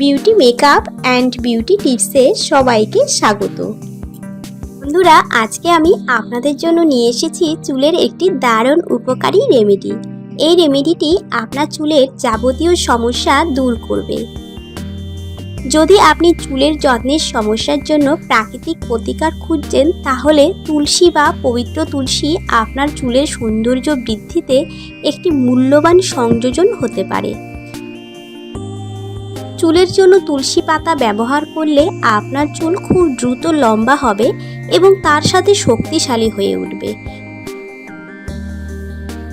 Beauty makeup and beauty টিপসে সবাইকে স্বাগত। বন্ধুরা, আজকে আমি আপনাদের জন্য নিয়ে এসেছি চুলের একটি দারুণ উপকারী রেমেডি এই রেমেডিটি আপনার চুলের যাবতীয় সমস্যা দূর করবে। যদি আপনি চুলের যত্নের সমস্যার জন্য প্রাকৃতিক প্রতিকার খুঁজছেন, তাহলে তুলসী বা পবিত্র তুলসী আপনার চুলের সৌন্দর্য বৃদ্ধিতে একটি মূল্যবান সংযোজন হতে পারে। চুলের জন্য তুলসী পাতা ব্যবহার করলে আপনার চুল খুব দ্রুত লম্বা হবে এবং তার সাথে শক্তিশালী হয়ে উঠবে।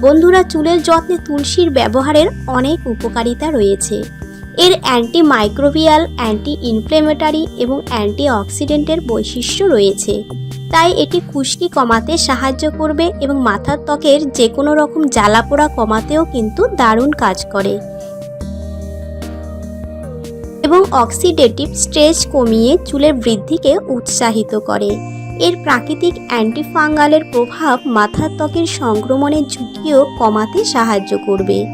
বন্ধুরা, চুলের যত্নে তুলসীর ব্যবহারের অনেক উপকারিতা রয়েছে। এর অ্যান্টি মাইক্রোবিয়াল অ্যান্টি ইনফ্লেমেটারি এবং অ্যান্টি অক্সিডেন্টের বৈশিষ্ট্য রয়েছে। তাই এটি খুশকি কমাতে সাহায্য করবে এবং মাথার ত্বকের যে কোনো রকম জ্বালাপোড়া কমাতেও কিন্তু দারুণ কাজ করে। এবং অক্সিডেটিভ স্ট্রেস কমিয়ে চুলের বৃদ্ধিকে উৎসাহিত করে। এর প্রাকৃতিক অ্যান্টিফাঙ্গালের প্রভাব মাথার ত্বকের সংক্রমণের ঝুঁকিও কমাতে সাহায্য করবে।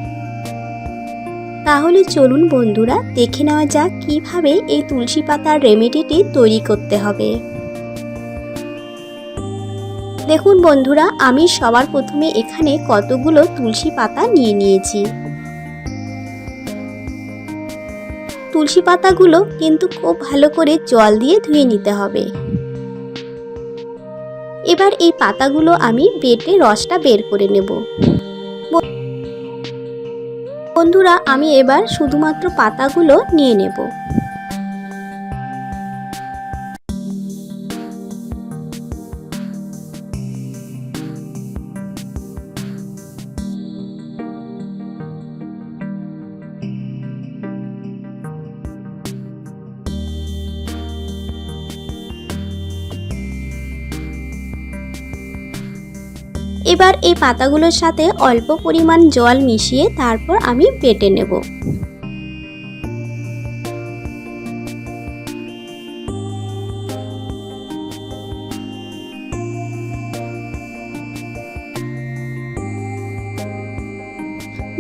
তাহলে চলুন বন্ধুরা, দেখে নেওয়া যাক কীভাবে এই তুলসী পাতার রেমেডিটি তৈরি করতে হবে। দেখুন বন্ধুরা, আমি সবার প্রথমে এখানে কতগুলো তুলসী পাতা নিয়ে নিয়েছি। তুলসী পাতাগুলো কিন্তু খুব ভালো করে জল দিয়ে ধুয়ে নিতে হবে। এবার এই পাতাগুলো আমি বেটে রসটা বের করে নেব। বন্ধুরা, আমি এবার শুধুমাত্র পাতাগুলো নিয়ে নেব। এবার এই পাতাগুলোর সাথে অল্প পরিমাণ জল মিশিয়ে তারপর আমি বেটে নেব।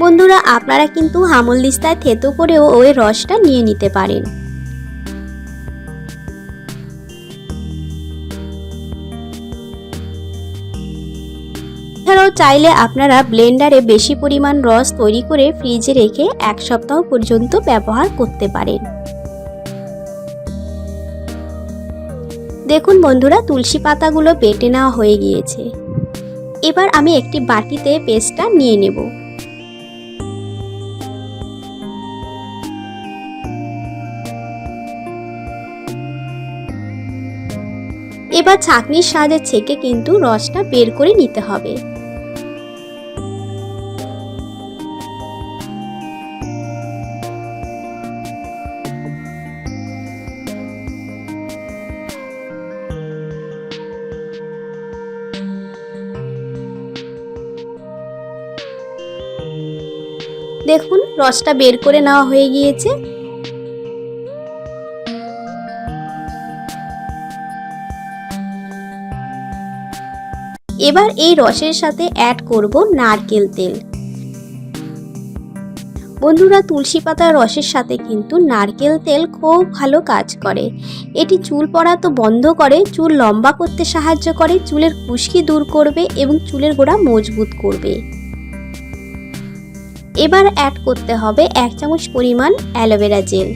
বন্ধুরা, আপনারা কিন্তু হামল দিস্তায় থেতো করেও ওই রসটা নিয়ে নিতে পারেন। চাইলে আপনারা ব্লেন্ডারে বেশি পরিমাণ রস তৈরি করে ফ্রিজে রেখে এক সপ্তাহ পর্যন্ত ব্যবহার করতে পারেন। দেখুন বন্ধুরা, তুলসী পাতাগুলো বেটে নেওয়া হয়ে গিয়েছে। এবার আমি একটি বাটিতে পেস্টটা নিয়ে নেব। এবার ছাঁকনির সাহায্যে ছেঁকে কিন্তু রসটা বের করে নিতে হবে। দেখুন, রসটা বের করে নেওয়া হয়ে গিয়েছে। এবার এই রসের সাথে অ্যাড করব নারকেল তেল। বন্ধুরা, তুলসী পাতার রসের সাথে কিন্তু নারকেল তেল খুব ভালো কাজ করে। এটি চুল পড়া তো বন্ধ করে, চুল লম্বা করতে সাহায্য করে, চুলের খুশকি দূর করবে এবং চুলের গোড়া মজবুত করবে। এবার অ্যাড করতে হবে এক চামচ পরিমাণ অ্যালোভেরা জেল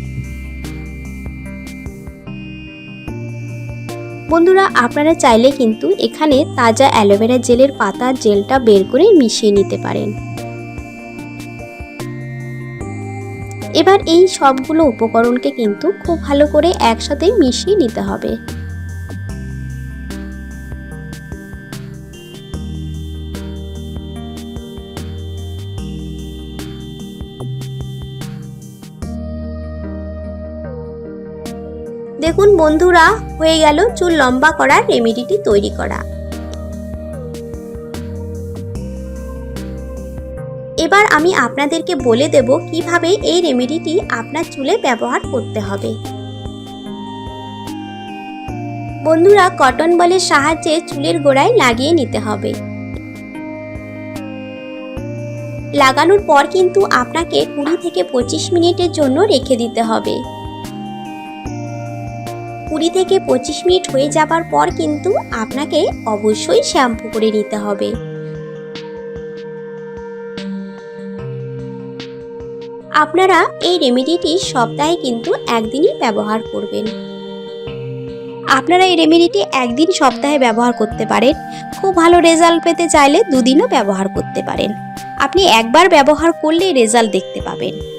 বন্ধুরা, আপনারা চাইলে কিন্তু এখানে তাজা অ্যালোভেরা জেলের পাতা জেলটা বের করে মিশিয়ে নিতে পারেন। এবার এই সবগুলো উপকরণকে কিন্তু খুব ভালো করে একসাথে মিশিয়ে নিতে হবে। দেখুন বন্ধুরা, হয়ে গেল চুল লম্বা করার রেমেডিটি তৈরি করা। এবার আমি আপনাদেরকে বলে দেব কীভাবে এই রেমেডিটি আপনার চুলে ব্যবহার করতে হবে। বন্ধুরা, কটন বলের সাহায্যে চুলের গোড়ায় লাগিয়ে নিতে হবে। লাগানোর পর কিন্তু আপনাকে কুড়ি থেকে পঁচিশ মিনিটের জন্য রেখে দিতে হবে। কুড়ি থেকে পঁচিশ মিনিট হয়ে যাবার পর কিন্তু আপনাকে অবশ্যই শ্যাম্পু করে নিতে হবে। আপনারা এই রেমেডিটি সপ্তাহে কিন্তু একদিনই ব্যবহার করবেন। আপনারা এই রেমেডিটি একদিন সপ্তাহে ব্যবহার করতে পারেন। খুব ভালো রেজাল্ট পেতে চাইলে দুদিনও ব্যবহার করতে পারেন। আপনি একবার ব্যবহার করলে রেজাল্ট দেখতে পাবেন।